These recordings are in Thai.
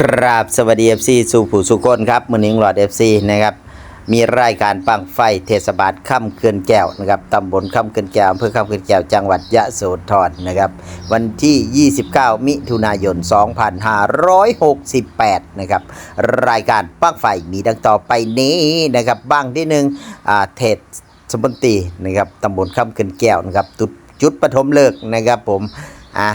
ครับสวัสดี FC สู่ผู้สุคนครับมือนิงหลอด FC นะครับมีรายการปังไฟเทศบาลค่ำเขื่อนแก้วนะครับตำบลค่ำเขื่อนแก้วอำเภอค่ำเขื่อนแก้วจังหวัดยะโสธรนะครับวันที่ 29 มิถุนายน 2568 นะครับรายการปังไฟมีดังต่อไปนี้นะครับบ้างที่หนึ่งอ่าเทศสมบัตินะครับตำบลค่ำเขื่อนแก้วนะครับจุดจุดปฐมฤกษ์นะครับผมอะ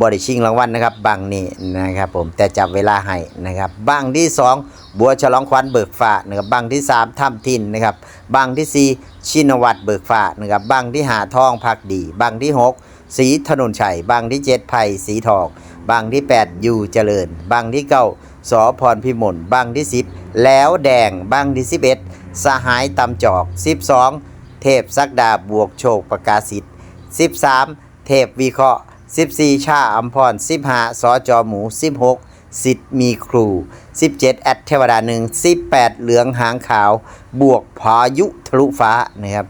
บริชิงรางวัลนะครับบังนี่นะครับผมแต่จับเวลาให้นะครับบังที่ 2 บัวฉลองควันเบิกฟ้านะครับบังที่ 3ถ้ำทินนะครับบังที่ 4 ชินวัตรเบิกฟ้านะครับบังที่หาทองพักดีบังที่ 6 สีถนนชัยบังที่ 7ไผ่สีทองบังที่ 8 อยู่เจริญบังที่9สอพรพิมลบังที่ 10 แล้วแดงบังที่ 11 สหายตำจอก 12 เทพสักดาบวกโชคประกาศิษฐ์13 เทพวิเคราะห์ 14 ชาอัมพร 15 สจหมู 16 สิทธิ์มีครู 17 แอดเทวดาหนึ่ง18 เหลืองหางขาว บวกพายุทะลุฟ้านะครับ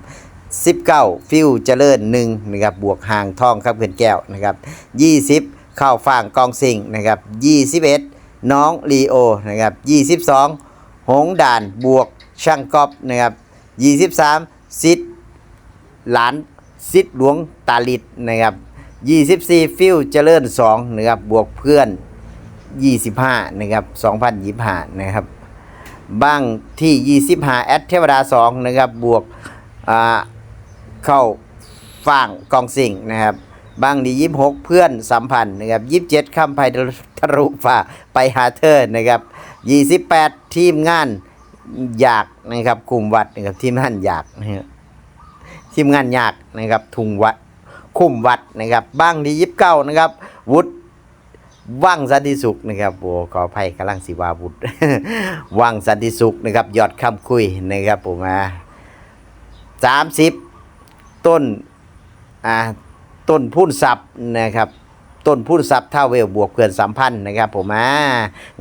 19 ฟิวเจริญ1นะครับบวกหางทองครับเพื่อนแก้วนะครับ20 เข้าฟ่างกองสิงนะครับ21 น้องลีโอนะครับ22 หงด่านบวกช่างกอบนะครับ23สิทธิ์หลานซิดหลวงตาลิดนะครับ 24 ฟิวเจริญ2นะครับบวกเพื่อน 25นะครับ2025นะครับบ้างที่ 25 แอดเทวดา2นะครับบวกเข้าฝั่งกองสิงนะครับบ้างดี26เพื่อนสัมพันธ์นะครับ27คำไพทะรุฝ่าไปหาเธอนะครับ28ทีมงานอยากนะครับกลุ่มวัดนะครับทีมงานอยากนะครับทีมงานยากนะครับทุงวัด คุ้มวัดนะครับบ้างที่ยิบเก้านะครับ วุฒิว่างสันติสุขนะครับโอ้ขออภัยกำลังสิวาวุฒิว่างสันติสุขนะครับยอดคำคุยนะครับผมอ่าสามสิบต้นอ่าต้นพุ่นสับนะครับ ต้นพุ่นทรัพย์ท่าเวลบวกเกื่อนสัมพันธ์นะครับผมอ่า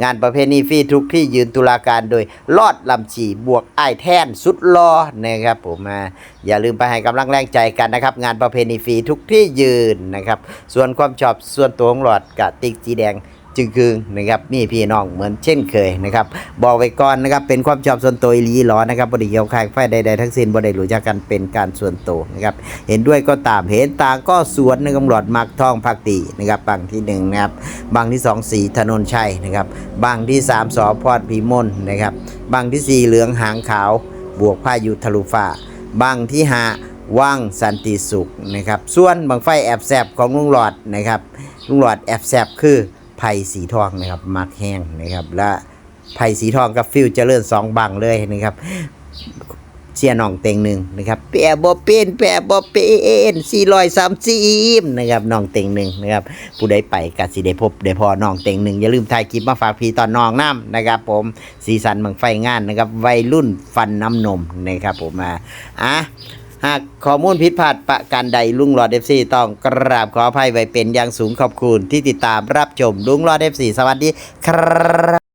งานประเพณีฟรีทุกที่ยืนตุลาการโดยลอดลำฉีบวกไอ้แท่นสุดลอนะครับผมอ่าอย่าลืมไปให้กำลังแรงใจกันนะครับ งานประเพณีฟรีทุกที่ยืนนะครับ ส่วนความชอบส่วนตัวของหลอดกับติ๊กจีแดง จึงคืงนะครับมีพี่น้องเหมือนเช่นเคยนะครับบอกไว้ก่อนนะครับเป็นความชอบส่วนตัวอีหลีหรอนะครับบริเกี่ยวข้างไฟใดๆทั้งสิ้นบริรู้จักกันเป็นการส่วนตัวนะครับเห็นด้วยก็ตามเห็นต่างก็สวนนะครับหลอดมักทองพักตีนะครับบางที่หนึ่งนะครับบางที่สองสีถนนชัยนะครับบางที่สามสอพอดพีมนนะครับบางที่สี่เหลืองหางขาว บวกพายุทะลุฟ้าบางที่ห้าว่างสันติสุขนะครับส่วนบางไฟแอบแซบของลุงหลอดนะครับลุงหลอดแอบแซบคือ ผ่สีทองนะครับมักแห้งนะครับ และไผ่สีทองกับฟิวเจริญสองบังเลยนะครับเชียน้องเต็งหนึ่งนะครับแปะบ่เป็นแปะบ่เป็นสี่ร้อยสามสิบนะครับน้องเต็งหนึ่งนะครับผู้ใดไปกัดสิได้พบได้พอน้องเต็งหนึ่งอย่าลืมถ่ายคลิปมาฝากพี่ตอนน้องน้ำนะครับ ผมสีสันเมืองไฟงานนะครับวัยรุ่นฟันน้ำนมนะครับผมมาอะ หากข้อมูลผิดพลาดประการใดลุงหลอดเอฟซีต้องกราบขออภัยไว้เป็นอย่างสูงขอบคุณที่ติดตามรับชมลุงหลอดเอฟซีสวัสดีครับ